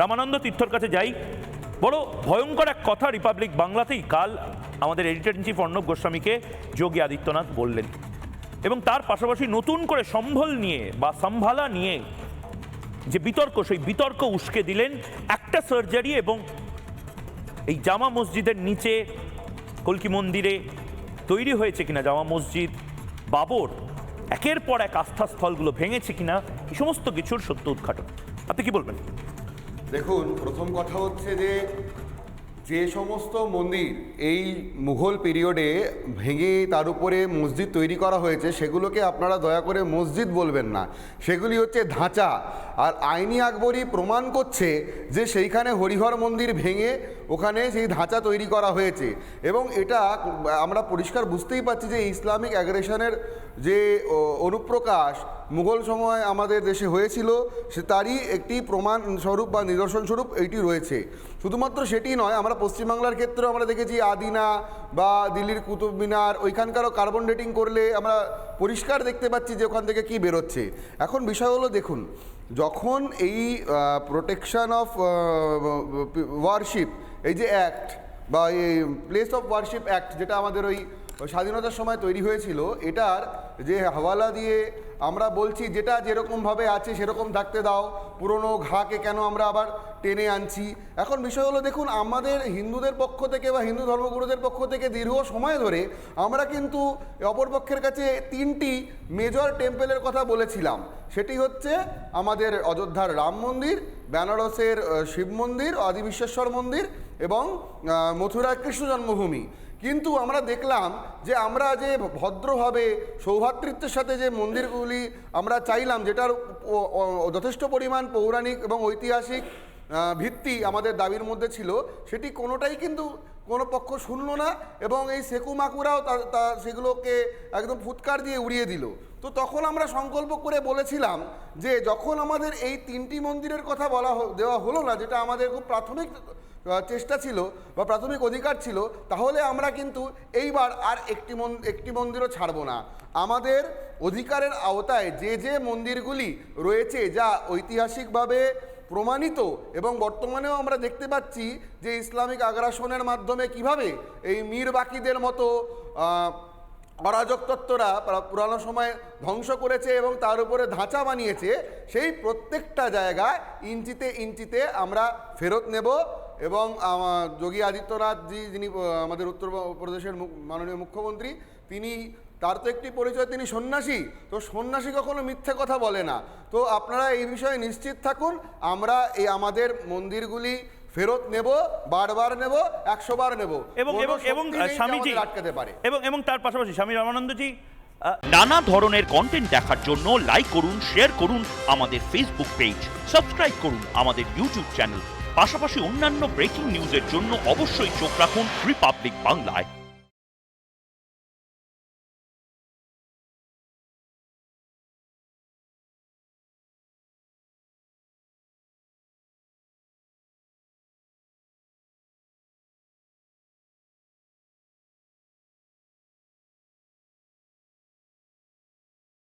রামানন্দ তীর্থর কাছে যাই। বড় ভয়ঙ্কর এক কথা রিপাবলিক বাংলাতেই কাল আমাদের এডিটর ইন চিফ অর্ণব গোস্বামীকে যোগী আদিত্যনাথ বললেন এবং তার পাশাপাশি নতুন করে সম্ভল নিয়ে বা সম্ভালা নিয়ে যে বিতর্ক, সেই বিতর্ক উস্কে দিলেন একটা সার্জারি এবং এই জামা মসজিদের নিচে কলকি মন্দিরে তৈরি হয়েছে কিনা জামা মসজিদ, বাবর, একের পর এক আস্থাস্থলগুলো ভেঙেছে কিনা, এই সমস্ত কিছুর সত্য উদ্ঘাটন। আপনি কি বলবেন? দেখুন, প্রথম কথা হচ্ছে যে যে সমস্ত মন্দির এই মুঘল পিরিয়ডে ভেঙে তার উপরে মসজিদ তৈরি করা হয়েছে, সেগুলোকে আপনারা দয়া করে মসজিদ বলবেন না। সেগুলি হচ্ছে ধাঁচা। আর আইনি আকবরী প্রমাণ করছে যে সেইখানে হরিহর মন্দির ভেঙে ওখানে সেই ধাঁচা তৈরি করা হয়েছে। এবং এটা আমরা পরিষ্কার বুঝতেই পারছি যে ইসলামিক অ্যাগ্রেশনের যে অনুপ্রকাশ মুঘল সময় আমাদের দেশে হয়েছিল, সে তারই একটি প্রমাণ স্বরূপ বা নিদর্শন স্বরূপ এইটি রয়েছে। শুধুমাত্র সেটি নয়, আমরা পশ্চিমবাংলার ক্ষেত্রেও আমরা দেখেছি আদিনা বা দিল্লির কুতুব মিনার, ওইখানকারও কার্বন ডেটিং করলে আমরা পরিষ্কার দেখতে পাচ্ছি যে ওখান থেকে কি বেরোচ্ছে। এখন বিষয় হলো, দেখুন, যখন এই প্রোটেকশন অফ ওয়ারশিপ এই যে অ্যাক্ট বা এই প্লেস অফ ওয়ারশিপ অ্যাক্ট যেটা আমাদের ওই ওই স্বাধীনতার সময় তৈরি হয়েছিল, এটার যে হাওয়ালা দিয়ে আমরা বলছি যেটা যেরকমভাবে আছে সেরকম থাকতে দাও, পুরনো ঘাকে কেন আমরা আবার টেনে আনছি। এখন বিষয় হলো দেখুন, আমাদের হিন্দুদের পক্ষ থেকে বা হিন্দু ধর্মগুরুদের পক্ষ থেকে দীর্ঘ সময় ধরে আমরা কিন্তু অপরপক্ষের কাছে তিনটি মেজর টেম্পেলের কথা বলেছিলাম। সেটি হচ্ছে আমাদের অযোধ্যার রাম মন্দির, বেনারসের শিব মন্দির আদি বিশ্বেশ্বর মন্দির এবং মথুরার কৃষ্ণ জন্মভূমি। কিন্তু আমরা দেখলাম যে আমরা যে ভদ্রভাবে, সৌভাতৃত্বের সাথে যে মন্দিরগুলি আমরা চাইলাম, যেটার যথেষ্ট পরিমাণ পৌরাণিক এবং ঐতিহাসিক ভিত্তি আমাদের দাবির মধ্যে ছিল, সেটি কোনোটাই কিন্তু কোনো পক্ষ শুনলো না এবং এই সেকু মাকুরাও তা- সেগুলোকে একদম ফুৎকার দিয়ে উড়িয়ে দিল। তো তখন আমরা সংকল্প করে বলেছিলাম যে যখন আমাদের এই তিনটি মন্দিরের কথা বলা দেওয়া হলো না, যেটা আমাদের খুব প্রাথমিক চেষ্টা ছিল বা প্রাথমিক অধিকার ছিল, তাহলে আমরা কিন্তু এইবার আর একটি একটি মন্দিরও ছাড়বো না। আমাদের অধিকারের আওতায় যে যে মন্দিরগুলি রয়েছে, যা ঐতিহাসিকভাবে প্রমাণিত এবং বর্তমানেও আমরা দেখতে পাচ্ছি যে ইসলামিক আগ্রাসনের মাধ্যমে কীভাবে এই মীর বাকিদের মতো আহ, অরাজক তত্ত্বরা পুরানো সময় ধ্বংস করেছে এবং তার উপরে ধাঁচা বানিয়েছে সেই প্রত্যেকটা জায়গায় ইঞ্চিতে ইঞ্চিতে আমরা ফেরত নেব এবং যোগী আদিত্যনাথজি যিনি আমাদের উত্তরপ্রদেশের মুখ- মাননীয় মুখ্যমন্ত্রী তিনি তার তো একটি পরিচয় তিনি সন্ন্যাসী। তো সন্ন্যাসী কখনো মিথ্যে কথা বলে না। তো আপনারা এই বিষয়ে নিশ্চিত থাকুন আমরা এই আমাদের মন্দিরগুলি ফেরত নেব বারবার নেব একশো বার নেব। এবং এবং স্বামীজি আটকাতে পারে। এবং এবং তার পাশাপাশি স্বামী রামানন্দজি নানা ধরনের কন্টেন্ট দেখার জন্য লাইক করুন শেয়ার করুন আমাদের ফেসবুক পেজ সাবস্ক্রাইব করুন আমাদের ইউটিউব চ্যানেল পাশাপাশি অন্যান্য ব্রেকিং নিউজের জন্য অবশ্যই চোখ রাখুন রিপাবলিক বাংলায়